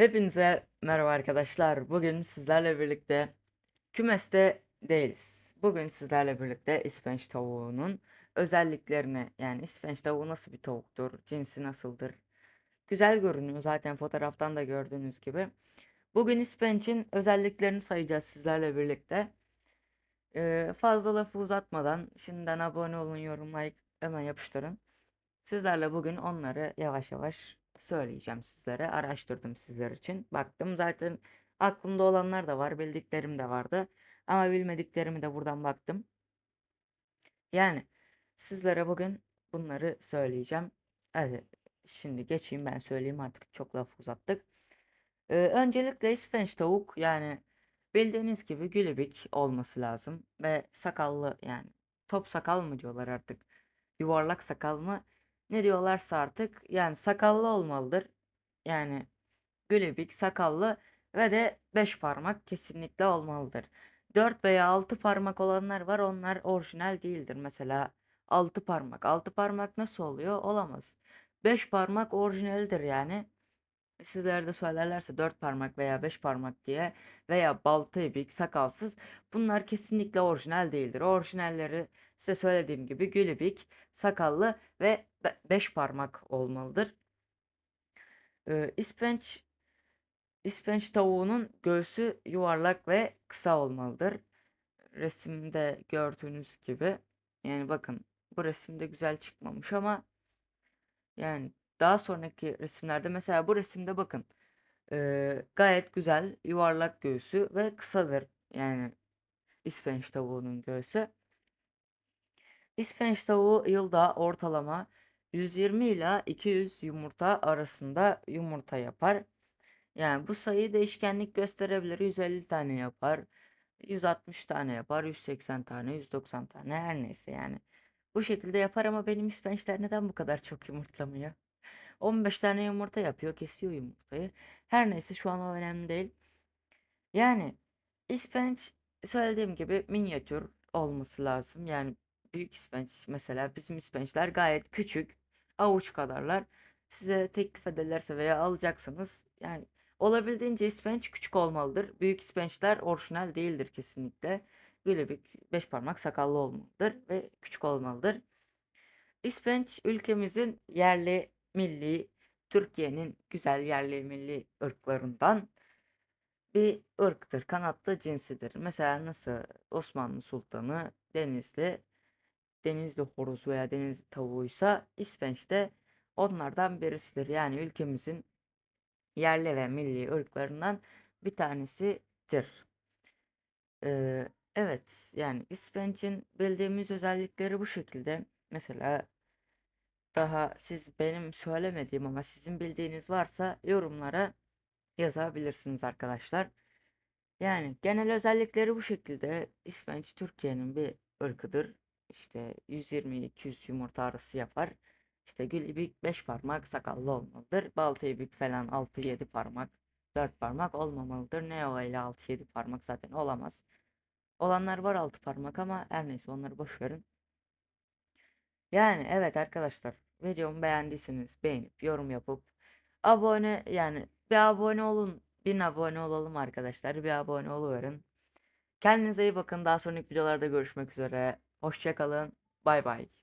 Hepinize merhaba arkadaşlar. Bugün sizlerle birlikte kümeste değiliz. Bugün sizlerle birlikte İsveç tavuğunun özelliklerini yani İsveç tavuğu nasıl bir tavuktur, cinsi nasıldır? Güzel görünüyor zaten fotoğraftan da gördüğünüz gibi. Bugün İsveç'in özelliklerini sayacağız sizlerle birlikte. Ee, fazla lafı uzatmadan şimdiden abone olun, yorum, like hemen yapıştırın. Sizlerle bugün onları yavaş yavaş söyleyeceğim sizlere. Araştırdım sizler için. Baktım zaten aklımda olanlar da var, bildiklerim de vardı. Ama bilmediklerimi de buradan baktım. Yani sizlere bugün bunları söyleyeceğim. Hadi şimdi geçeyim ben söyleyeyim artık çok laf uzattık. Ee, öncelikle İsveç tavuk yani bildiğiniz gibi gülübük olması lazım ve sakallı yani top sakal mı diyorlar artık yuvarlak sakal mı ne diyorlarsa artık yani sakallı olmalıdır. Yani gülübük sakallı ve de 5 parmak kesinlikle olmalıdır. 4 veya 6 parmak olanlar var onlar orijinal değildir. Mesela 6 parmak. 6 parmak nasıl oluyor? Olamaz. 5 parmak orijinaldir yani. Sizler de söylerlerse 4 parmak veya 5 parmak diye veya balta ibik, sakalsız bunlar kesinlikle orijinal değildir. Orijinalleri size söylediğim gibi gülübük, sakallı ve 5 parmak olmalıdır. Ee, İspenç İspenç tavuğunun göğsü yuvarlak ve kısa olmalıdır. Resimde gördüğünüz gibi. Yani bakın bu resimde güzel çıkmamış ama yani daha sonraki resimlerde mesela bu resimde bakın eee, gayet güzel yuvarlak göğsü ve kısadır. Yani İsveç tavuğunun göğsü. İsveç tavuğu yılda ortalama 120 ila 200 yumurta arasında yumurta yapar. Yani bu sayı değişkenlik gösterebilir. 150 tane yapar. 160 tane yapar. 180 tane, 190 tane her neyse yani. Bu şekilde yapar ama benim İsveçler neden bu kadar çok yumurtlamıyor? 15 tane yumurta yapıyor, kesiyor yumurtayı. Her neyse şu an o önemli değil. Yani İspenç söylediğim gibi minyatür olması lazım. Yani büyük ispenç mesela bizim ispençler gayet küçük. Avuç kadarlar. Size teklif ederlerse veya alacaksınız. Yani olabildiğince ispenç küçük olmalıdır. Büyük ispençler orijinal değildir kesinlikle. Gülübük beş parmak sakallı olmalıdır ve küçük olmalıdır. İspenç ülkemizin yerli milli Türkiye'nin güzel yerli milli ırklarından bir ırktır, kanatlı cinsidir. Mesela nasıl Osmanlı Sultanı Denizli, Denizli horozu veya Denizli tavuğuysa İsveç de onlardan birisidir. Yani ülkemizin yerli ve milli ırklarından bir tanesidir. Ee, evet yani İsveç'in bildiğimiz özellikleri bu şekilde. Mesela daha siz benim söylemediğim ama sizin bildiğiniz varsa yorumlara yazabilirsiniz arkadaşlar. Yani genel özellikleri bu şekilde. İsveç Türkiye'nin bir ırkıdır. İşte 120-200 yumurta arası yapar. İşte gül ibik 5 parmak sakallı olmalıdır. Balta ibik falan 6-7 parmak 4 parmak olmamalıdır. Neo ile 6-7 parmak zaten olamaz. Olanlar var 6 parmak ama her neyse onları boş verin. Yani evet arkadaşlar videomu beğendiyseniz beğenip yorum yapıp abone yani bir abone olun. Bin abone olalım arkadaşlar. Bir abone oluverin. Kendinize iyi bakın. Daha sonraki videolarda görüşmek üzere. Hoşçakalın. Bay bay.